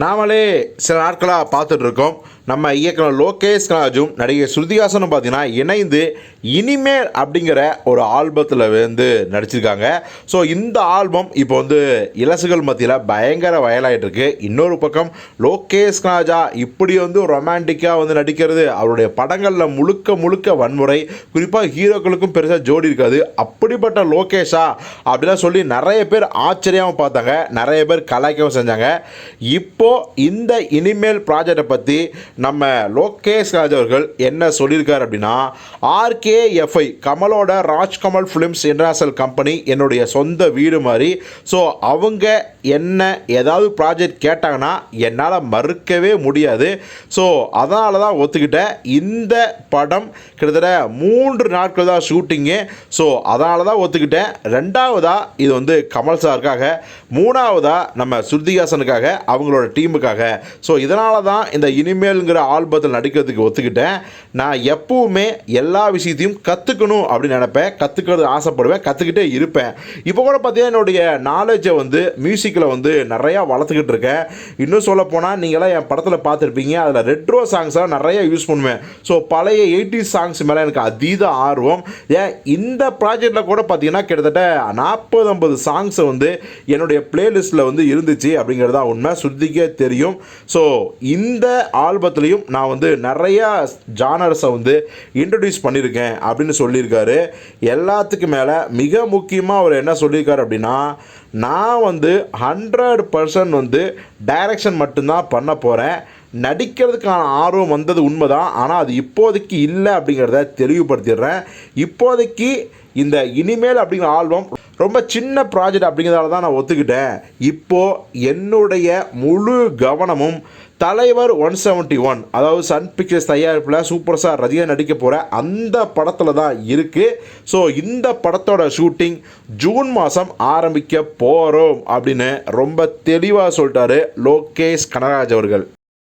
நாமளே சில நாட்களாக பார்த்துட்டு இருக்கோம் நம்ம இயக்குனர் லோகேஷ் கனாஜும் நடிகை ஸ்ருதிஹாசனும் பார்த்தீங்கன்னா இணைந்து இனிமேல் அப்படிங்கிற ஒரு ஆல்பத்தில் வந்து நடிச்சிருக்காங்க. ஸோ இந்த ஆல்பம் இப்போ வந்து இலசுகள் மத்தியில் பயங்கர வயலாகிட்டு இருக்கு இன்னொரு பக்கம் லோகேஷ் கனாஜா இப்படி வந்து ரொமான்டிக்காக வந்து நடிக்கிறது அவருடைய படங்களில் முழுக்க முழுக்க வன்முறை. குறிப்பாக ஹீரோக்களுக்கும் பெருசாக ஜோடி இருக்காது. அப்படிப்பட்ட லோகேஷா அப்படிலாம் சொல்லி நிறைய பேர் ஆச்சரியமாக பார்த்தாங்க. நிறைய பேர் கலாய்க்கவும் செஞ்சாங்க. இப்போ இப்போது இந்த இனிமேல் ப்ராஜெக்டை பற்றி நம்ம லோகேஷ் ராஜ் அவர்கள் என்ன சொல்லியிருக்கார் அப்படின்னா ஆர்கேஎஃப்ஐ கமலோட ராஜ்கமல் ஃபிலிம்ஸ் இன்டர்நேஷனல் கம்பெனி என்னுடைய சொந்த வீடு மாதிரி. ஸோ அவங்க என்ன ஏதாவது ப்ராஜெக்ட் கேட்டாங்கன்னா என்னால் மறுக்கவே முடியாது. ஸோ அதனால தான் ஒத்துக்கிட்டேன். இந்த படம் கிட்டத்தட்ட மூன்று நாட்கள் தான் ஷூட்டிங்கு ஸோ அதனால தான் ஒத்துக்கிட்டேன். ரெண்டாவதாக இது வந்து கமல் சாருக்காக. மூணாவதாக நம்ம ஸ்ருதிஹாசனுக்காக அவங்களோட டீமுக்காக. ஸோ இதனால தான் இந்த இனிமேல்ங்கிற ஆல்பத்தில் நடிக்கிறதுக்கு ஒத்துக்கிட்டேன். நான் எப்பவுமே எல்லா விஷயத்தையும் கற்றுக்கணும் அப்படின்னு நினப்பேன். கற்றுக்கிறது ஆசைப்படுவேன். கற்றுக்கிட்டே இருப்பேன். இப்போ கூட பார்த்தீங்கன்னா என்னுடைய நாலேஜை வந்து மியூசிக்கில் வந்து நிறையா வளர்த்துக்கிட்டு இருக்கேன். இன்னும் சொல்ல போனால் நீங்களாம் என் படத்தில் பார்த்துருப்பீங்க. அதில் ரெட்ரோ சாங்ஸ்லாம் நிறைய யூஸ் பண்ணுவேன். ஸோ பழைய எயிட்டி சாங்ஸ் மேலே எனக்கு அதீத ஆர்வம். ஏன் இந்த ப்ராஜெக்டில் கூட பார்த்தீங்கன்னா கிட்டத்தட்ட நாற்பது ஐம்பது சாங்ஸை வந்து என்னுடைய பிளேலிஸ்ட்டில் வந்து இருந்துச்சு அப்படிங்கிறது தான் உண்மை. சுத்திக்கே தெரியும். ஸோ இந்த ஆல்பத்துலேயும் நான் வந்து நிறையா ஜானர்ஸை வந்து இன்ட்ரடியூஸ் பண்ணியிருக்கேன் அப்படின்னு சொல்லியிருக்காரு. எல்லாத்துக்கும் மேலே மிக முக்கியமாக அவர் என்ன சொல்லியிருக்காரு அப்படின்னா நான் வந்து ஹண்ட்ரட் பர்சன்ட் வந்து டைரக்ஷன் மட்டும்தான் பண்ண போகிறேன் நடிக்கிறதுக்கான ஆர்வம் வந்தது உண்மைதான். ஆனால் அது இப்போதைக்கு இல்லை அப்படிங்கிறத தெளிவுபடுத்திடுறேன். இப்போதைக்கு இந்த இனிமேல் அப்படிங்கிற ஆல்பம் ரொம்ப சின்ன ப்ராஜெக்ட் அப்படிங்கிறதால தான் நான் ஒத்துக்கிட்டேன். இப்போது என்னுடைய முழு கவனமும் தலைவர் ஒன் செவன்ட்டி ஒன் அதாவது சன் பிக்சர்ஸ் தயாரிப்பில் சூப்பர் ஸ்டார் ரஜினி நடிக்க போகிற அந்த படத்தில் தான் இருக்குது ஸோ இந்த படத்தோட ஷூட்டிங் ஜூன் மாதம் ஆரம்பிக்க போகிறோம் அப்படின்னு ரொம்ப தெளிவாக சொல்லிட்டாரு லோகேஷ் கனகராஜ் அவர்கள்.